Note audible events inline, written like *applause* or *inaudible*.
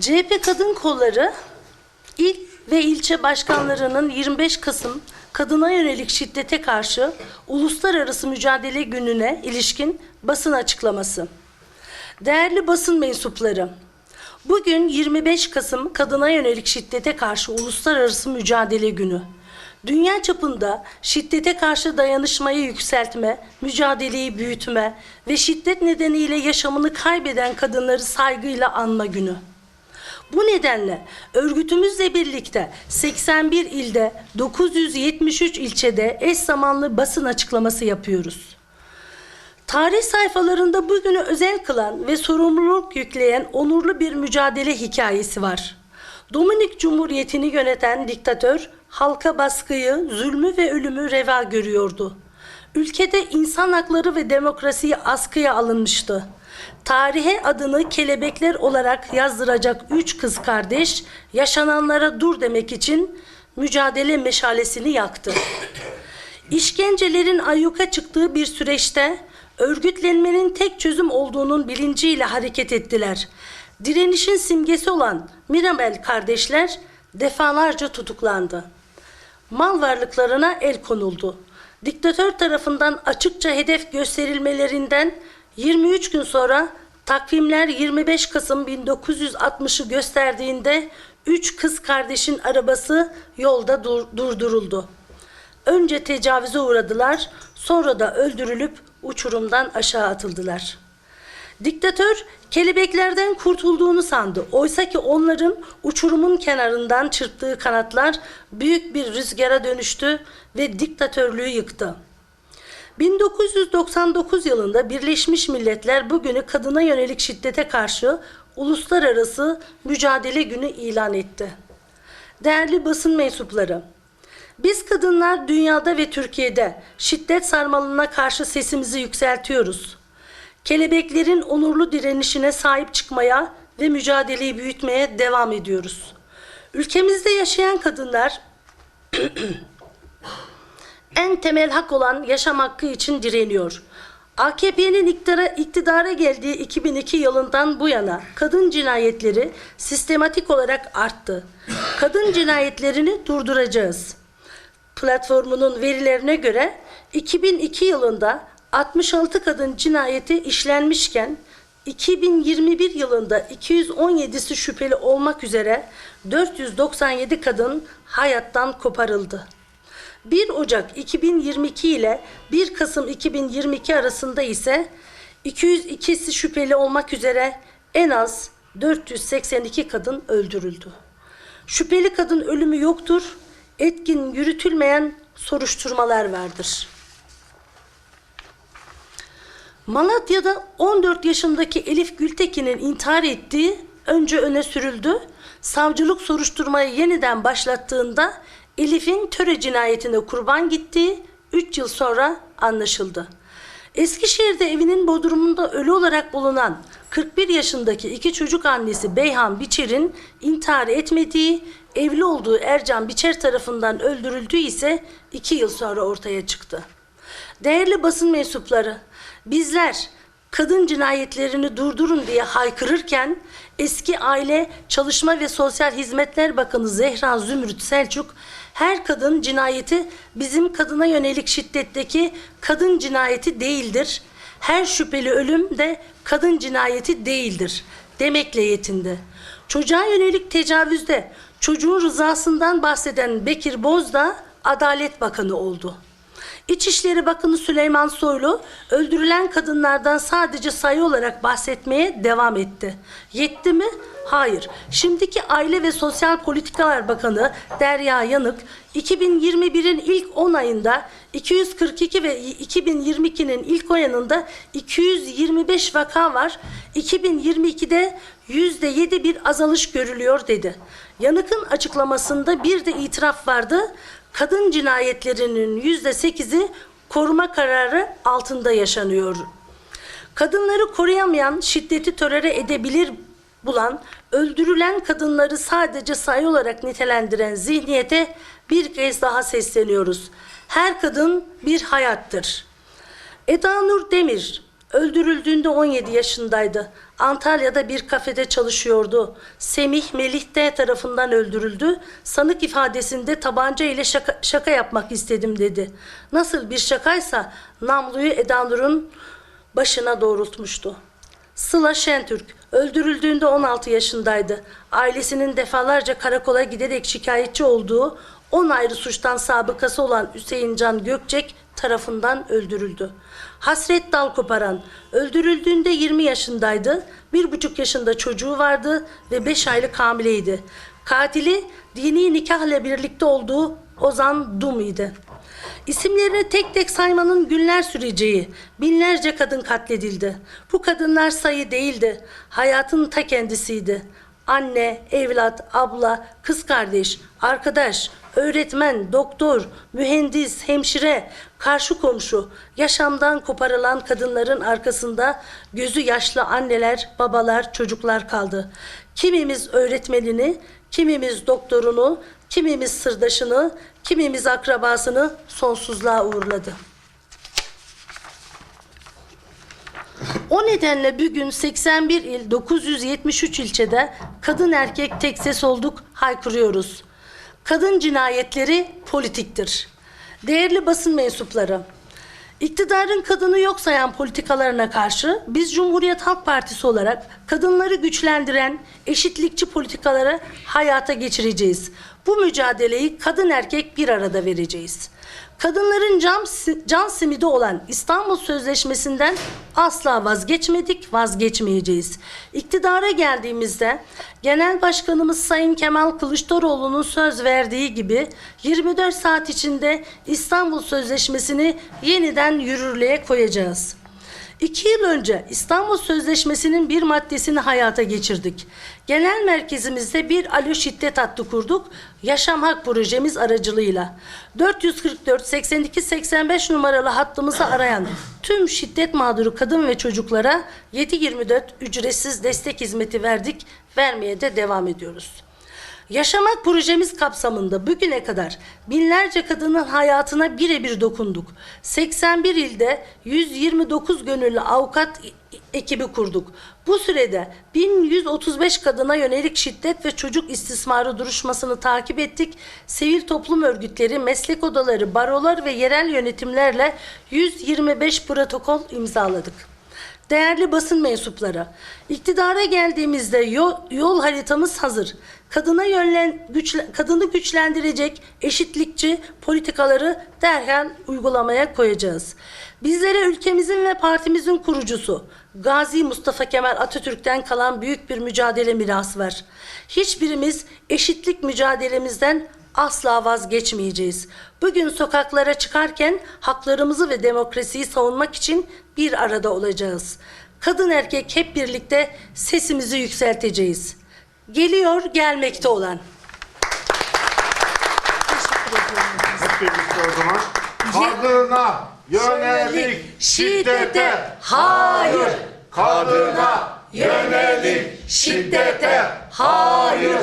CHP Kadın Kolları il ve ilçe başkanlarının 25 Kasım kadına yönelik şiddete karşı uluslararası mücadele gününe ilişkin basın açıklaması. Değerli basın mensupları, bugün 25 Kasım kadına yönelik şiddete karşı uluslararası mücadele günü. Dünya çapında şiddete karşı dayanışmayı yükseltme, mücadeleyi büyütme ve şiddet nedeniyle yaşamını kaybeden kadınları saygıyla anma günü. Bu nedenle örgütümüzle birlikte 81 ilde 973 ilçede eş zamanlı basın açıklaması yapıyoruz. Tarih sayfalarında bugünü özel kılan ve sorumluluk yükleyen onurlu bir mücadele hikayesi var. Dominik Cumhuriyeti'ni yöneten diktatör halka baskıyı, zulmü ve ölümü reva görüyordu. Ülkede insan hakları ve demokrasiyi askıya alınmıştı. Tarihe adını kelebekler olarak yazdıracak üç kız kardeş yaşananlara dur demek için mücadele meşalesini yaktı. İşkencelerin ayyuka çıktığı bir süreçte örgütlenmenin tek çözüm olduğunun bilinciyle hareket ettiler. Direnişin simgesi olan Mirabel kardeşler defalarca tutuklandı. Mal varlıklarına el konuldu. Diktatör tarafından açıkça hedef gösterilmelerinden 23 gün sonra takvimler 25 Kasım 1960'ı gösterdiğinde üç kız kardeşin arabası yolda dur- durduruldu. Önce tecavüze uğradılar, sonra da öldürülüp uçurumdan aşağı atıldılar. Diktatör kelebeklerden kurtulduğunu sandı. Oysa ki onların uçurumun kenarından çırptığı kanatlar büyük bir rüzgara dönüştü ve diktatörlüğü yıktı. 1999 yılında Birleşmiş Milletler bugünü kadına yönelik şiddete karşı uluslararası mücadele günü ilan etti. Değerli basın mensupları, biz kadınlar dünyada ve Türkiye'de şiddet sarmalına karşı sesimizi yükseltiyoruz. Kelebeklerin onurlu direnişine sahip çıkmaya ve mücadeleyi büyütmeye devam ediyoruz. Ülkemizde yaşayan kadınlar *clears throat* en temel hak olan yaşam hakkı için direniyor. AKP'nin iktidara, iktidara geldiği 2002 yılından bu yana kadın cinayetleri sistematik olarak arttı. Kadın cinayetlerini durduracağız. Platformunun verilerine göre 2002 yılında 66 kadın cinayeti işlenmişken 2021 yılında 217'si şüpheli olmak üzere 497 kadın hayattan koparıldı. 1 Ocak 2022 ile 1 Kasım 2022 arasında ise 202'si şüpheli olmak üzere en az 482 kadın öldürüldü. Şüpheli kadın ölümü yoktur, etkin yürütülmeyen soruşturmalar vardır. Malatya'da 14 yaşındaki Elif Gültekin'in intihar ettiği önce öne sürüldü. Savcılık soruşturmayı yeniden başlattığında Elif'in töre cinayetine kurban gittiği 3 yıl sonra anlaşıldı. Eskişehir'de evinin bodrumunda ölü olarak bulunan 41 yaşındaki iki çocuk annesi Beyhan Biçer'in intihar etmediği, evli olduğu Ercan Biçer tarafından öldürüldüğü ise 2 yıl sonra ortaya çıktı. Değerli basın mensupları, bizler kadın cinayetlerini durdurun diye haykırırken eski Aile, Çalışma ve Sosyal Hizmetler Bakanı Zehra Zümrüt Selçuk her kadın cinayeti bizim kadına yönelik şiddetteki kadın cinayeti değildir. Her şüpheli ölüm de kadın cinayeti değildir demekle yetindi. Çocuğa yönelik tecavüzde çocuğun rızasından bahseden Bekir Bozdağ Adalet Bakanı oldu. İçişleri Bakanı Süleyman Soylu öldürülen kadınlardan sadece sayı olarak bahsetmeye devam etti. Yetti mi? Hayır. Şimdiki Aile ve Sosyal Politikalar Bakanı Derya Yanık 2021'in ilk 10 ayında 242 ve 2022'nin ilk 10 ayında 225 vaka var. 2022'de %7 bir azalış görülüyor dedi. Yanık'ın açıklamasında bir de itiraf vardı kadın cinayetlerinin yüzde sekizi koruma kararı altında yaşanıyor. Kadınları koruyamayan, şiddeti tolere edebilir bulan, öldürülen kadınları sadece sayı olarak nitelendiren zihniyete bir kez daha sesleniyoruz. Her kadın bir hayattır. Eda Nur Demir, Öldürüldüğünde 17 yaşındaydı. Antalya'da bir kafede çalışıyordu. Semih Melih D tarafından öldürüldü. Sanık ifadesinde tabanca ile şaka, şaka yapmak istedim dedi. Nasıl bir şakaysa namluyu Eda Nur'un başına doğrultmuştu. Sıla Şentürk öldürüldüğünde 16 yaşındaydı. Ailesinin defalarca karakola giderek şikayetçi olduğu 10 ayrı suçtan sabıkası olan Hüseyin Can Gökçek tarafından öldürüldü. Hasret dal koparan öldürüldüğünde 20 yaşındaydı. 1,5 yaşında çocuğu vardı ve 5 aylık hamileydi. Katili dini nikahla birlikte olduğu Ozan Dum idi. İsimlerini tek tek saymanın günler süreceği binlerce kadın katledildi. Bu kadınlar sayı değildi. Hayatın ta kendisiydi. Anne, evlat, abla, kız kardeş, arkadaş, öğretmen, doktor, mühendis, hemşire, karşı komşu, yaşamdan koparılan kadınların arkasında gözü yaşlı anneler, babalar, çocuklar kaldı. Kimimiz öğretmenini, kimimiz doktorunu, kimimiz sırdaşını, kimimiz akrabasını sonsuzluğa uğurladı. O nedenle bugün 81 il 973 ilçede kadın erkek tek ses olduk haykırıyoruz. Kadın cinayetleri politiktir. Değerli basın mensupları, iktidarın kadını yok sayan politikalarına karşı biz Cumhuriyet Halk Partisi olarak kadınları güçlendiren eşitlikçi politikaları hayata geçireceğiz. Bu mücadeleyi kadın erkek bir arada vereceğiz. Kadınların can, can simidi olan İstanbul Sözleşmesi'nden asla vazgeçmedik, vazgeçmeyeceğiz. İktidara geldiğimizde Genel Başkanımız Sayın Kemal Kılıçdaroğlu'nun söz verdiği gibi 24 saat içinde İstanbul Sözleşmesi'ni yeniden yürürlüğe koyacağız. İki yıl önce İstanbul Sözleşmesi'nin bir maddesini hayata geçirdik. Genel merkezimizde bir alo şiddet hattı kurduk. Yaşam Hak projemiz aracılığıyla. 444 82 85 numaralı hattımızı arayan tüm şiddet mağduru kadın ve çocuklara 7-24 ücretsiz destek hizmeti verdik. Vermeye de devam ediyoruz. Yaşamak projemiz kapsamında bugüne kadar binlerce kadının hayatına birebir dokunduk. 81 ilde 129 gönüllü avukat ekibi kurduk. Bu sürede 1135 kadına yönelik şiddet ve çocuk istismarı duruşmasını takip ettik. Sivil toplum örgütleri, meslek odaları, barolar ve yerel yönetimlerle 125 protokol imzaladık. Değerli basın mensupları, iktidara geldiğimizde yol, yol haritamız hazır. Kadına yönlen, güçle, kadını güçlendirecek eşitlikçi politikaları derhal uygulamaya koyacağız. Bizlere ülkemizin ve partimizin kurucusu Gazi Mustafa Kemal Atatürk'ten kalan büyük bir mücadele mirası var. Hiçbirimiz eşitlik mücadelemizden asla vazgeçmeyeceğiz. Bugün sokaklara çıkarken haklarımızı ve demokrasiyi savunmak için bir arada olacağız. Kadın erkek hep birlikte sesimizi yükselteceğiz. Geliyor gelmekte olan. Teşekkür ediyorum. Hep birlikte o zaman. Kadına yönelik şiddete hayır. Kadına yönelik şiddete hayır.